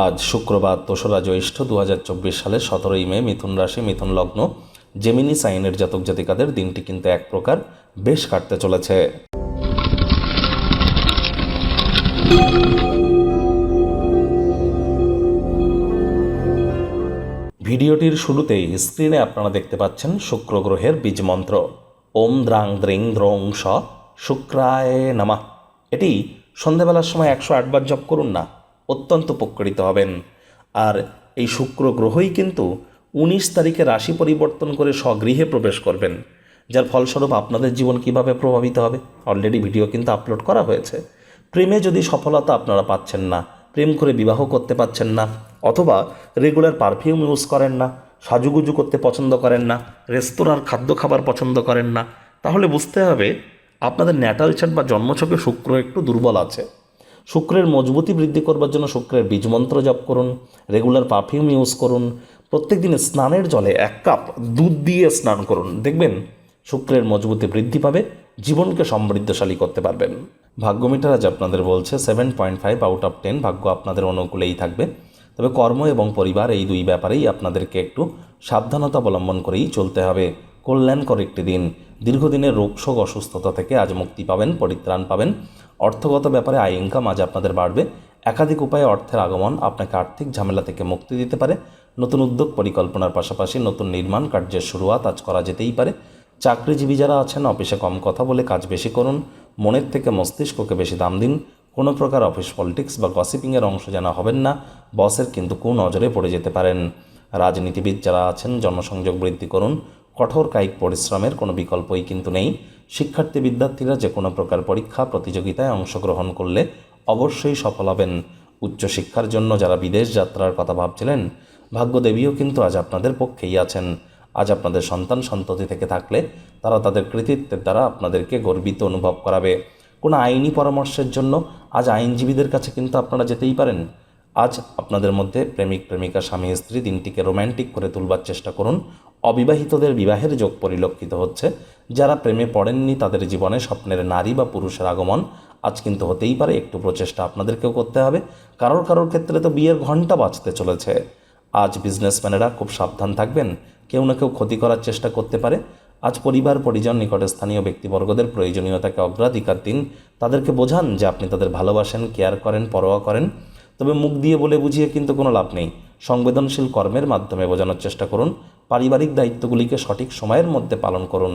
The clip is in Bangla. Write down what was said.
আজ শুক্রবার দোসরা জ্যৈষ্ঠ দু হাজার চব্বিশ সালের সতেরোই মে মিথুন রাশি, মিথুন লগ্ন জেমিনি সাইনের জাতক জাতিকাদের দিনটি কিন্তু এক প্রকার বেশ কাটতে চলেছে। ভিডিওটির শুরুতেই স্ক্রিনে আপনারা দেখতে পাচ্ছেন শুক্র গ্রহের বীজ মন্ত্র। ওম দ্রাং দ্রিং দ্রং স শুক্রায় নামা। এটি সন্ধেবেলার সময় একশো আটবার জপ করুন না অত্যন্ত উপকৃত হবেন। আর এই শুক্র গ্রহই কিন্তু উনিশ তারিখে রাশি পরিবর্তন করে স্বগৃহে প্রবেশ করবেন, যার ফলস্বরূপ আপনাদের জীবন কীভাবে প্রভাবিত হবে? অলরেডি ভিডিও কিন্তু আপলোড করা হয়েছে। প্রেমে যদি সফলতা আপনারা পাচ্ছেন না, প্রেম করে বিবাহ করতে পাচ্ছেন না, অথবা রেগুলার পারফিউম ইউজ করেন না, সাজুগুজু করতে পছন্দ করেন না রেস্তোরাঁর খাদ্য খাবার পছন্দ করেন না, তাহলে বুঝতে হবে আপনাদের ন্যাটাল চার্ট বা জন্মছকে শুক্র একটু দুর্বল আছে। শুক্রের মজবুতি বৃদ্ধি করবার জন্য শুক্রের বীজমন্ত্র জপ করুন রেগুলার পারফিউম ইউজ করুন প্রত্যেক দিনে স্নানের জলে এক কাপ দুধ দিয়ে স্নান করুন। দেখবেন শুক্রের মজবুতি বৃদ্ধি পাবে, জীবনকে সমৃদ্ধশালী করতে পারবেন। ভাগ্য মিটার আজ আপনাদের বলছে seven point five out of ten ভাগ্য আপনাদের অনুকূলেই থাকবে। তবে কর্ম এবং পরিবার এই দুই ব্যাপারেই আপনাদেরকে একটু সাবধানতা অবলম্বন করেই চলতে হবে। কল্যাণকর একটি দিন। দীর্ঘদিনের রোগশোক অসুস্থতা থেকে আজ মুক্তি পাবেন, পরিত্রাণ পাবেন। অর্থগত ব্যাপারে আয় ইনকাম আজ আপনাদের বাড়বে। একাধিক উপায়ে অর্থের আগমন আপনাকে আর্থিক ঝামেলা থেকে মুক্তি দিতে পারে। নতুন উদ্যোগ পরিকল্পনার পাশাপাশি নতুন নির্মাণ কার্যের শুরুয়াত আজ করা যেতেই পারে। চাকরিজীবী যারা আছেন, অফিসে কম কথা বলে কাজ বেশি করুন। মনের থেকে মস্তিষ্ককে বেশি দাম দিন। কোনো প্রকার অফিস পলিটিক্স বা গসিপিংয়ের অংশ যেন হবেন না। বসের কিন্তু কু নজরে পড়ে যেতে পারেন। রাজনীতিবিদ যারা আছেন, জনসংযোগ বৃদ্ধি করুন। কঠোর কায়িক পরিশ্রমের কোনো বিকল্পই কিন্তু নেই। শিক্ষার্থী বিদ্যার্থীরা যে কোনো প্রকার পরীক্ষা, প্রতিযোগিতায় অংশগ্রহণ করলে অবশ্যই সফল হবেন। উচ্চশিক্ষার জন্য যারা বিদেশ যাত্রার কথা ভাবছিলেন, ভাগ্যদেবীও কিন্তু আজ আপনাদের পক্ষেই আছেন। আজ আপনাদের সন্তান সন্ততি থেকে থাকলে তারা তাদের কৃতিত্বের দ্বারা আপনাদেরকে গর্বিত অনুভব করাবে। কোনো আইনি পরামর্শের জন্য আজ আইনজীবীদের কাছে কিন্তু আপনারা যেতেই পারেন। আজ আপনাদের মধ্যে প্রেমিক, প্রেমিকা, স্বামী, স্ত্রী দিনটিকে রোম্যান্টিক করে তুলবার চেষ্টা করুন। অবিবাহিতদের বিবাহের যোগ পরিলক্ষিত হচ্ছে। যারা প্রেমে পড়েননি তাদের জীবনে স্বপ্নের নারী বা পুরুষের আগমন আজ কিন্তু হতেই পারে। একটু প্রচেষ্টা আপনাদেরকেও করতে হবে। কারোর কারোর ক্ষেত্রে তো বিয়ের ঘণ্টা বাঁচতে চলেছে। আজ বিজনেসম্যানেরা খুব সাবধান থাকবেন। কেউ না কেউ ক্ষতি করার চেষ্টা করতে পারে। আজ পরিবার, পরিজন, নিকটে স্থানীয় ব্যক্তিবর্গদের প্রয়োজনীয়তাকে অগ্রাধিকার দিন। তাদেরকে বোঝান যে আপনি তাদের ভালোবাসেন কেয়ার করেন, পরোয়া করেন। তবে মুখ দিয়ে বলে বুঝিয়ে কিন্তু কোনো লাভ নেই। সংবেদনশীল কর্মের মাধ্যমে বোঝানোর চেষ্টা করুন। পারিবারিক দায়িত্বগুলিকে সঠিক সময়ের মধ্যে পালন করুন।